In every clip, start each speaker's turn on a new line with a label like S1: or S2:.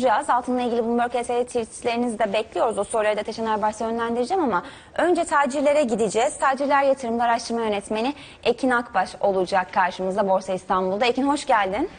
S1: Konuşacağız. Altınla ilgili Bloomberg SE tweetlerinizi de bekliyoruz. O soruları da Teşen Erbaş'a yönlendireceğim ama önce tacirlere gideceğiz. Tacirler Yatırımda Araştırma Yönetmeni Ekin Akbaş olacak karşımızda Borsa İstanbul'da. Ekin hoş geldin.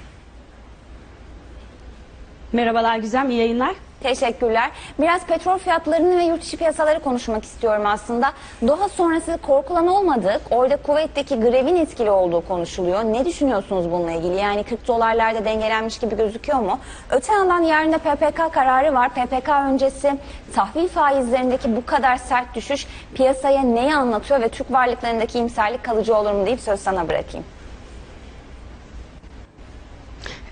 S2: Merhabalar Güzem, iyi yayınlar.
S1: Teşekkürler. Biraz petrol fiyatlarını ve yurt dışı piyasaları konuşmak istiyorum aslında. Doğa sonrası korkulan olmadık. Orada kuvvetteki grevin etkili olduğu konuşuluyor. Ne düşünüyorsunuz bununla ilgili? Yani 40 dolarlarda dengelenmiş gibi gözüküyor mu? Öte yandan yarın da PPK kararı var. PPK öncesi tahvil faizlerindeki bu kadar sert düşüş piyasaya neyi anlatıyor ve Türk varlıklarındaki imserlik kalıcı olur mu deyip söz sana bırakayım.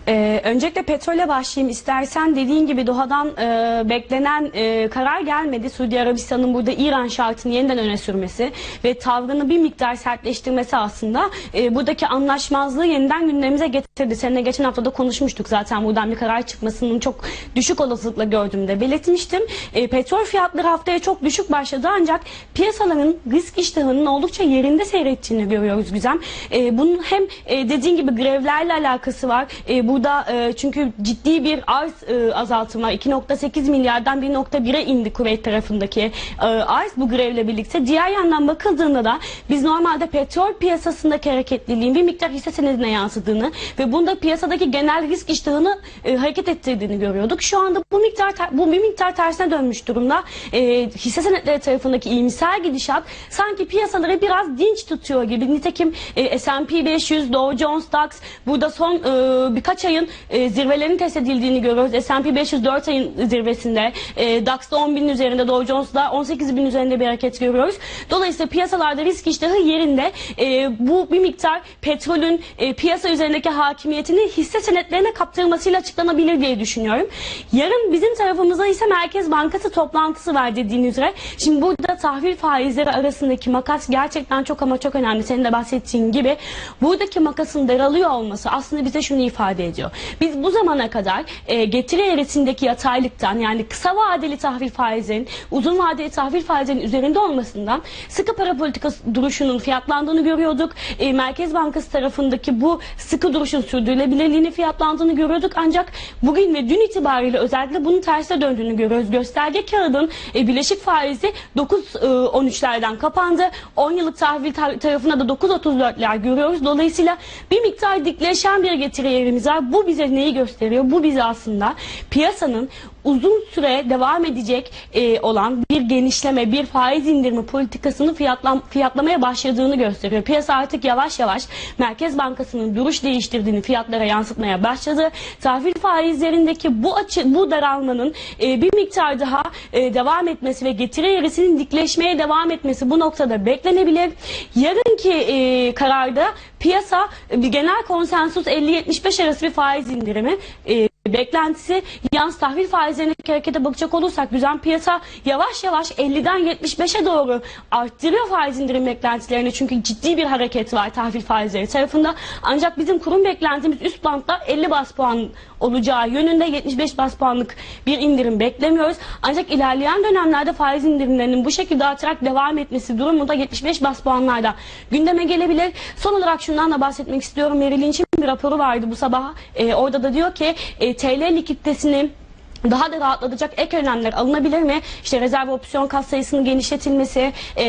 S2: Ee, öncelikle petrole başlayayım istersen. Dediğin gibi Doha'dan e, beklenen e, karar gelmedi. Suudi Arabistan'ın burada İran şartını yeniden öne sürmesi ve tavrını bir miktar sertleştirmesi aslında e, buradaki anlaşmazlığı yeniden gündemimize getirdi. Seninle geçen hafta da konuşmuştuk zaten buradan bir karar çıkmasının çok düşük olasılıkla gördüğümde belirtmiştim. E, petrol fiyatları haftaya çok düşük başladı ancak piyasaların risk iştahının oldukça yerinde seyrettiğini görüyoruz Güzem. E, bunun hem e, dediğin gibi grevlerle alakası var. E, burada e, çünkü ciddi bir arz e, azaltımı var. 2.8 milyardan 1.1'e indi kuvvet tarafındaki e, arz bu grevle birlikte. Diğer yandan bakıldığında da biz normalde petrol piyasasındaki hareketliliğin bir miktar hisse senedine yansıdığını ve bunda piyasadaki genel risk iştahını e, hareket ettirdiğini görüyorduk. Şu anda bu miktar bu bir miktar tersine dönmüş durumda. E, hisse senetleri tarafındaki iyimser gidişat sanki piyasaları biraz dinç tutuyor gibi. Nitekim e, S&P 500, Dow Jones, DAX burada son e, birkaç ayın e, zirvelerin test edildiğini görüyoruz. S&P 500 4 ayın zirvesinde, e, DAX'da 10 binin üzerinde, Dow Jones'da 18 bin üzerinde bir hareket görüyoruz. Dolayısıyla piyasalarda risk iştahı yerinde. E, bu bir miktar petrolün e, piyasa üzerindeki hakimiyetini hisse senetlerine kaptırmasıyla açıklanabilir diye düşünüyorum. Yarın bizim tarafımızda ise Merkez Bankası toplantısı var dediğin üzere. Şimdi burada tahvil faizleri arasındaki makas gerçekten çok ama çok önemli. Senin de bahsettiğin gibi buradaki makasın daralıyor olması aslında bize şunu ifade ediyor. Biz bu zamana kadar e, getiri eğrisindeki yataylıktan yani kısa vadeli tahvil faizlerin uzun vadeli tahvil faizlerin üzerinde olmasından sıkı para politikası duruşunun fiyatlandığını görüyorduk. E, Merkez Bankası tarafındaki bu sıkı duruşun sürdürülebilirliğini fiyatlandığını görüyorduk. Ancak bugün ve dün itibariyle özellikle bunun tersine döndüğünü görüyoruz. Gösterge kağıdın e, bileşik faizi 9.13'lerden kapandı. 10 yıllık tahvil tar- tarafında da 9.34'ler görüyoruz. Dolayısıyla bir miktar dikleşen bir getiri eğrimiz var. Bu bize neyi gösteriyor? Bu bize aslında piyasanın uzun süre devam edecek e, olan bir genişleme, bir faiz indirimi politikasını fiyatlam fiyatlamaya başladığını gösteriyor. Piyasa artık yavaş yavaş Merkez Bankası'nın duruş değiştirdiğini fiyatlara yansıtmaya başladı. Tahvil faizlerindeki bu açı, bu daralmanın e, bir miktar daha e, devam etmesi ve getiri eğrisinin dikleşmeye devam etmesi bu noktada beklenebilir. Yarınki e, kararda piyasa bir genel konsensus 50-75 arası bir faiz indirimi e, beklentisi yalnız tahvil faizlerindeki harekete bakacak olursak düzen piyasa yavaş yavaş 50'den 75'e doğru arttırıyor faiz indirim beklentilerini çünkü ciddi bir hareket var tahvil faizleri tarafında ancak bizim kurum beklentimiz üst bantta 50 bas puan olacağı yönünde 75 bas puanlık bir indirim beklemiyoruz ancak ilerleyen dönemlerde faiz indirimlerinin bu şekilde artarak devam etmesi durumunda 75 bas puanlarda gündeme gelebilir. Son olarak şundan da bahsetmek istiyorum. Merrill Lynch'in raporu vardı bu sabah. Ee, orada da diyor ki e, TL likiditesini daha da rahatlatacak ek önlemler alınabilir mi? İşte rezerv opsiyon kas sayısının genişletilmesi, e,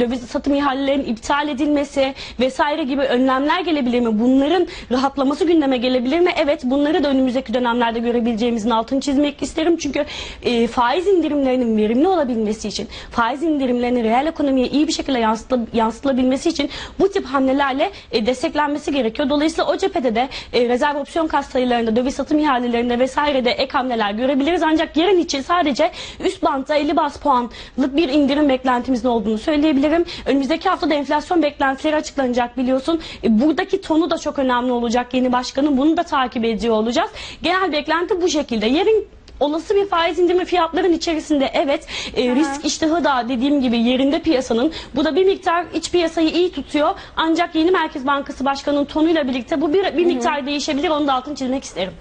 S2: döviz satım ihalelerinin iptal edilmesi vesaire gibi önlemler gelebilir mi? Bunların rahatlaması gündeme gelebilir mi? Evet bunları da önümüzdeki dönemlerde görebileceğimizin altını çizmek isterim. Çünkü e, faiz indirimlerinin verimli olabilmesi için, faiz indirimlerinin reel ekonomiye iyi bir şekilde yansıtla, yansıtılabilmesi için bu tip hamlelerle e, desteklenmesi gerekiyor. Dolayısıyla o cephede de e, rezerv opsiyon kas sayılarında, döviz satım ihalelerinde vesaire de ek hamleler görebiliriz. Ancak yarın için sadece üst bantta 50 bas puanlık bir indirim beklentimizin olduğunu söyleyebilirim. Önümüzdeki hafta da enflasyon beklentileri açıklanacak biliyorsun. E, buradaki tonu da çok önemli olacak yeni başkanın. Bunu da takip ediyor olacağız. Genel beklenti bu şekilde. Yarın olası bir faiz indirimi fiyatların içerisinde evet e, risk iştahı da dediğim gibi yerinde piyasanın. Bu da bir miktar iç piyasayı iyi tutuyor. Ancak yeni Merkez Bankası Başkanı'nın tonuyla birlikte bu bir, bir miktar değişebilir. Onu da altını çizmek isterim.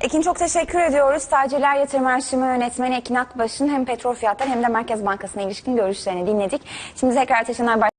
S1: Ekin çok teşekkür ediyoruz. Tacirler Yatırım Araştırma Yönetmeni Ekin Akbaş'ın hem petrol fiyatları hem de Merkez Bankası'na ilişkin görüşlerini dinledik. Şimdi tekrar Teşen Erbaş